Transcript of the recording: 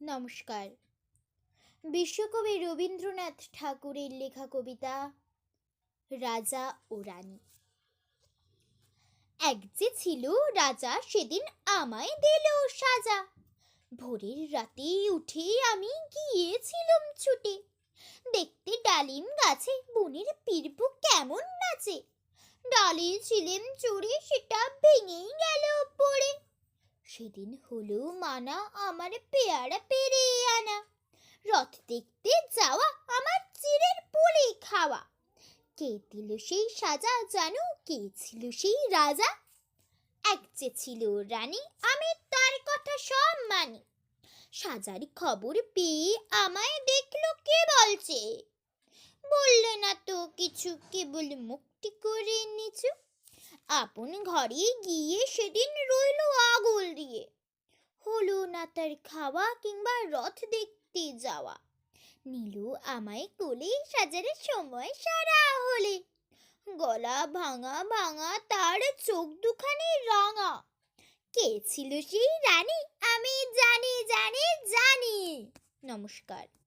নমস্কার। বিশ্বকবি রবীন্দ্রনাথ ঠাকুরের লেখা কবিতা, রাজা ও রানী। এক যে ছিল রাজা, সেদিন আমায় দিল সাজা। ভোরের রাতে উঠে আমি গিয়েছিলাম ছুটে। দেখতে ডালিম গাছে বনের নাচে ডালে ছিলেম চড়ে সেটা ভেঙেই গেল পড়ে সেদিন হলো মানা আমার পেয়ারা পেরে আনা। রথ দেখতে যাওয়া আমার চিরের পুলি খাওয়া। কে দিল সেই সাজা জানো, কে ছিল সেই রাজা? এক যে ছিল রানী, আমি তার কথা সব মানি। সাজার খবর পেয়ে আমায় দেখল কে বলছে? বললে না তো কিছু কেবল মুক্তি করে নিচু। আপন ঘরে গিয়ে সেদিন রইল আগুল দিয়ে। হলো না তার খাওয়া কিংবা রথ দেখতে যাওয়া। নীলু আমায় কোলে সাজার সময় সারা হলে। গলা ভাঙা ভাঙা তার চোখ দুখানি রাঙা। কে ছিল সেই রানী আমি জানি জানি জানি। নমস্কার।